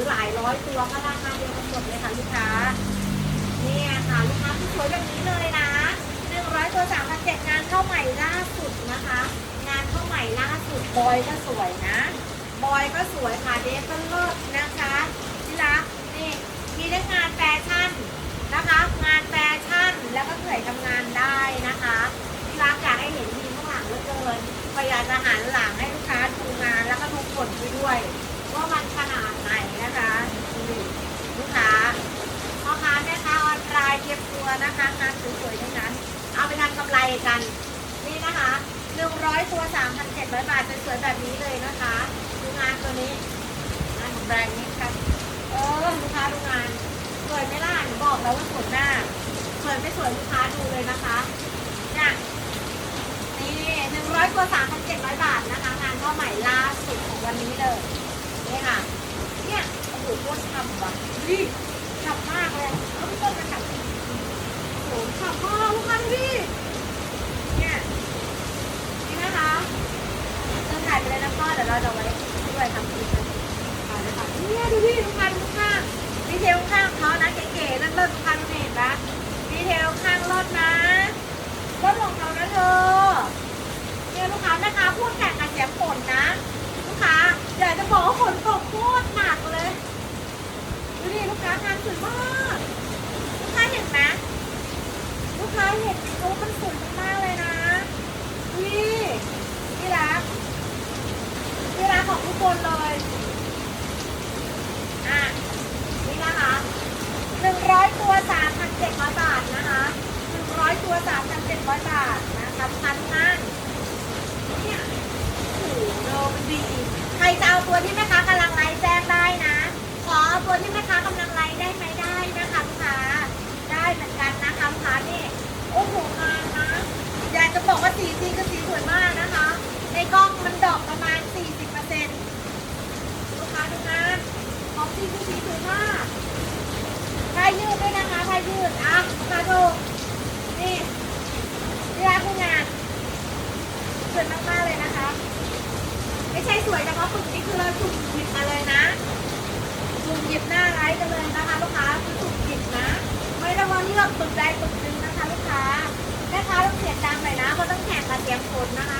หรือหลายร้อยตัวก็ราคาเดียวกันหมดเลยค่ะลูกค้าเนี่ยค่ะลูกค้าที่สวยแบบนี้เลยนะหนึ่งร้อยตัวสามพันเจ็ดงานเข้าใหม่ล่าสุดนะคะ งานเข้าใหม่ล่าสุดบอยก็สวยนะบอยก็สวยค่ะเดฟก็เลิศนะคะที่รักนี่มีทั้งงานแฟชั่นนะคะ งานแฟชั่นแล้วก็เหนื่อยทำงานได้นะคะที่รักอยากให้เห็นทีมข้างหลังเหลือเกินพยายามจะหันหลังให้ลูกค้าดูงานแล้วก็ดูผลไปด้วย ว่ามันขนาดไหนนะคะนี่ลูกค้า พ่อค้าแม่ค้าออนไลน์เก็บตัวนะคะงานสวยๆทั้งนั้น เอาไปทำ กำไรกัน นี่นะคะ100 ตัว 3,700 บาทเป็นสวยแบบนี้เลยนะคะดูงานตัวนี้งานของแบรนด์นี้ค่ะเออลูกค้าดูงานสวยไหมล่ะหนูบอกแล้วว่าสวยมากสวยไม่สวยลูกค้าดูเลยนะคะเนี่ยนี่100 ตัว 3,700 บาทนะคะ งานเข้าใหม่ล่าสุดของวันนี้เลยนี่ค่ะเนี่ยโอ้โหโคตรฉ่ำว่ะดิฉ่ำมากเลยอะเอาพี่ต้นมาฉ่ำดิโอ้โหฉ่ำมากลูกค้าดูดิเนี่ยนี่นะคะเริ่มถ่ายไป เราจะไว้ด้วยทำคลิปกันถ่าเลยค่ะเนี่ยดูดิลูกค้าดูข้างดีเทลข้างเขานะเก๋ๆนั่นเลิศลูกค้าดูนี่เห็นปะดีเทลข้างรถนะรถของเขานะเธอเนี่ยลูกค้าแม่ค้าพูดแข่งกับเสียงฝนนะ ลูกค้าอยากจะบอกว่าฝนตกโคตรหนักเลยดูดิลูกค้างานสวยมากลูกค้าเห็นไหมลูกค้าเห็นโอ้มันสวยมากเลยนะนี่ที่รัก คนเลย อะ นี่นะคะหนึ่งร้อยตัวสามพันเจ็ดร้อยบาทนะคะหนึ่งร้อยตัวสามพันเจ็ดร้อยบาทนะคะพันนั่นเนี่ยโอ้โหโลมันดี ใครจะเอาตัวที่แม่ค้ากำลังไลฟ์แจ้งได้นะ ขอเอาตัวที่แม่ค้ากำลังไลฟ์ได้ไหมได้นะคะลูกค้า ได้เหมือนกันนะคะลูกค้านี่ โอ้โหงานนะ อยากจะบอกว่าสีจริงก็สีสวยมากนะคะ ในกล้องมันดอกประมาณ 40%ลูกค้าดูงาน ของจริงคือสีสวยมากผ้ายืดด้วยนะคะผ้ายืดอะมาดูนี่ที่ร้านผู้งานสวยมากๆเลยนะคะ ไม่ใช่สวยเฉพาะปึกนี่คือเราถูกหยิบมาเลยนะถูกหยิบหน้าไลฟ์กันเลยนะคะลูกค้าคือถูกหยิบนะไม่ได้ว่าเลือกปึกใดปึกหนึ่งนะคะลูกค้าแม่ค้าต้องเสียงดังหน่อยนะเพราะต้องแข่งกับเสียงฝนนะคะ